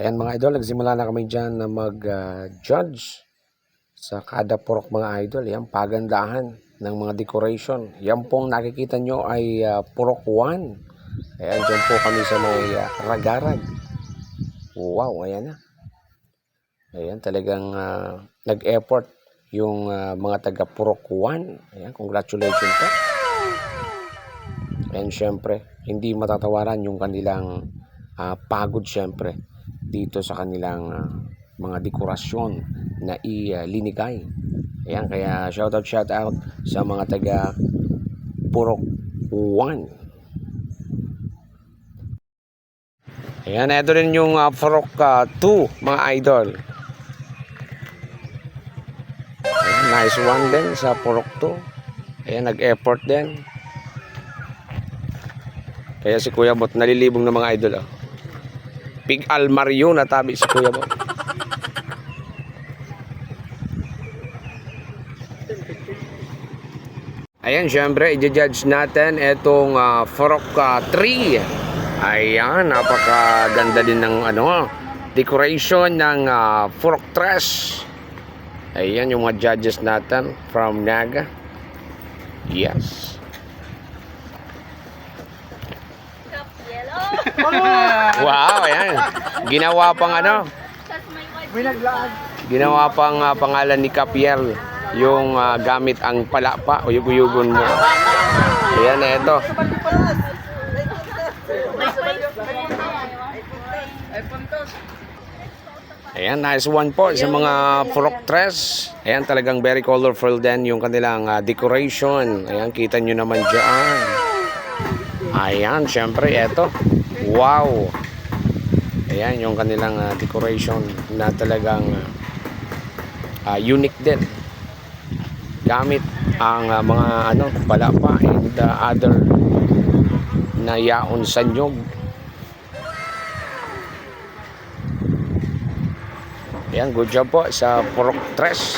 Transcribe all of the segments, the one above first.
Ayan mga idol, nagsimula na kami dyan na mag-judge sa kada purok mga idol. Yan, pagandahan ng mga decoration. Yan pong nakikita nyo ay ah, purok 1. Ayan, dyan po kami sa may ah, ragarag. Wow, ayan na. Ayan, talagang ah, nag-effort yung ah, mga taga purok 1. Ayan, congratulations po. And syempre, hindi matatawaran yung kanilang ah, pagod syempre dito sa kanilang ah, mga dekorasyon na ilinigay. Ayan, kaya shoutout shoutout sa mga taga Purok 1. Ayan, ito rin yung ah, Purok 2, mga idol. Nice one din sa Purok 2. Ayan, nag-effort din. Kaya si Kuya Bot nalilibong ng mga idol. Oh. Big Almario na tabi si Kuya Bot. Ayan, syempre, i-judge natin itong uh, Forok 3. Ayan, napakaganda din ng ano, decoration ng uh, Forok 3. Ayan, yung mga judges natin from Naga. Yes. Wow, ayan. Ginawa pang ano, ginawa pang ah, pangalan ni Capiel yung ah, gamit ang palapa o yuguyugon mo. Ayan, white. Ayan, nice one po sa mga Furok Tres. Ayan, talagang very colorful din yung kanilang ah, decoration. Ayan, kita nyo naman dyan. Ayan, syempre, eto. Wow. Ayan, yung kanilang ah, decoration na talagang ah, unique din. Gamit ang ah, mga ano, palapa and ah, other na yaon sa nyog. Ayan, good job po sa Purok Tres.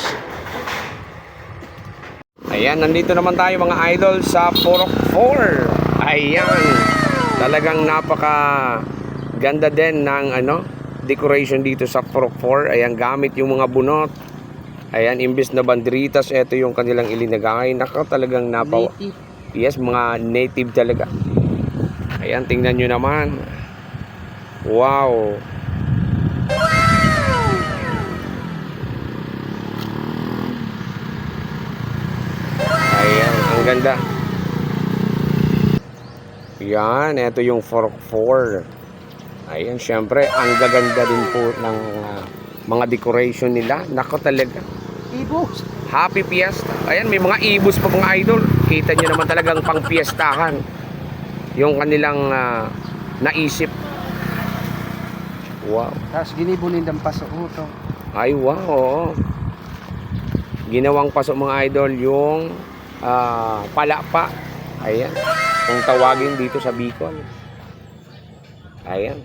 Ayan, nandito naman tayo mga idol sa Purok 4. Ayan, talagang napaka ganda din ng ano, decoration dito sa Purok 4. Ayan, gamit yung mga bunot. Ayan, imbis na banderitas, ito yung kanilang ilinagay. Naka talagang napaw... Yes, mga native talaga. Ayan, tingnan nyo naman. Wow. Ayan, ang ganda. Yan, ito yung Fork 4. Ayan, syempre, ang gaganda din po ng ah, mga decoration nila. Nako talaga. Ibos. Happy Fiesta. Ayan, may mga ibos pa mga idol. Kita nyo naman talagang pang fiestahan. Yung kanilang ah, naisip. Wow. Tapos ginibulin ng paso uto. Ay, wow. Ginawang paso mga idol yung ah, palapa. Ayan. Kung tawagin dito sa Bicol. Ayan.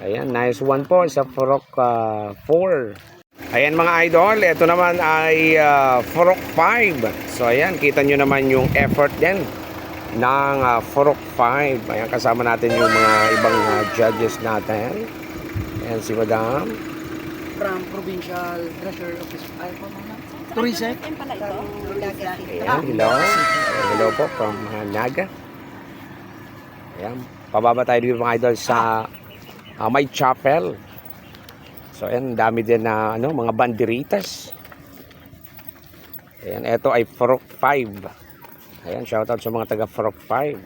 Ayan, nice one po sa Forok 4. Ayan mga idol, ito naman ay ah, Forok 5. So ayan, kita nyo naman yung effort din ng uh, Forok 5. Ayan, kasama natin yung mga ibang ah, judges natin. Ayan si Madam. From Provincial Treasurer Office. Ay, pa mama. Tourism. Pala ito. Ayan, hello. Hello po from uh, Naga. Ayan, pababa tayo dito mga idol sa uh, may chapel. So ayan, dami din na ano, mga banderitas. Ayan, ito ay Forok 5. Ayan, shoutout sa mga taga Forok 5.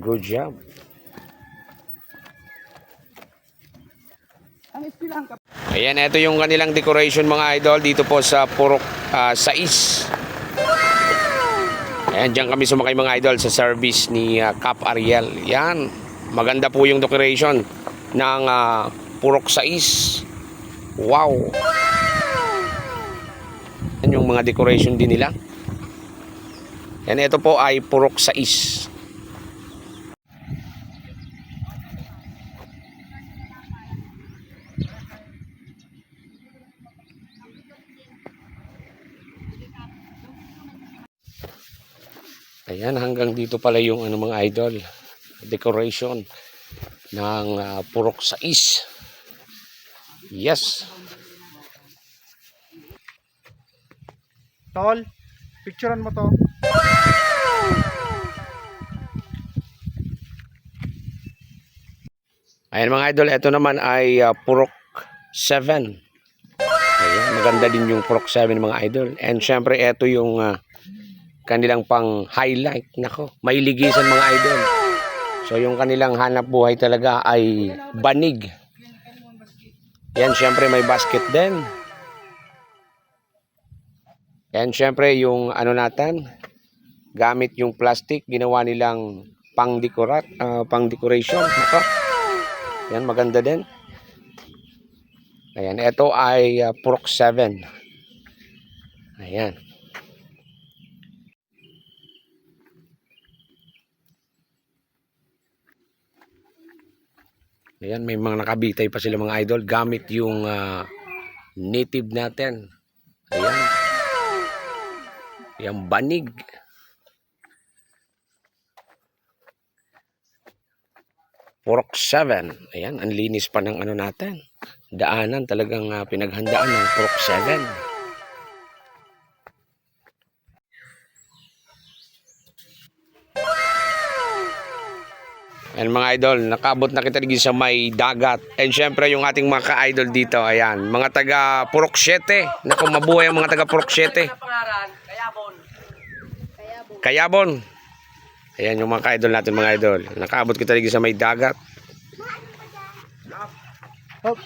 Good job. Ang ispilang ka. Ayan, ito yung kanilang decoration mga idol dito po sa Purok ah, 6. Ayan, dyan kami sumakay mga idol sa service ni ah, Cap Ariel. Yan, maganda po yung decoration ng ah, Purok 6. Wow! Yan yung mga decoration din nila. Yan, ito po ay Purok 6. Ayan, hanggang dito pala yung ano mga idol, decoration. ng ah, Purok 6. Yes. Tol, picturean mo to. Ayan mga idol, ito naman ay ah, Purok 7. Ayan, maganda din yung Purok 7 mga idol. And syempre, ito yung ah, kanilang pang highlight. Nako, may ligisan mga idol. So yung kanilang hanap buhay talaga ay banig. Yan, syempre may basket din. Yan, syempre yung ano natin, gamit yung plastic, ginawa nilang pang decorat, ah, pang decoration. Nako. Yan, maganda din. Ayan, ito ay uh, Purok 7. Ayan. Ayan, may mga nakabitay pa sila mga idol gamit yung ah, native natin. Ayan. Yung banig. Purok 7. Ayan, ang linis pa ng ano natin. Daanan talagang ah, pinaghandaan ng Purok 7. Ayan mga idol, nakabot na kita dito sa may dagat. And syempre yung ating mga ka-idol dito, ayan, mga taga Purok 7. Naku, mabuhay ang mga taga Purok 7. Pangaran, Kayabon. Kayabon. Ayan yung mga ka-idol natin mga idol. Nakabot kita dito sa may dagat. Hop.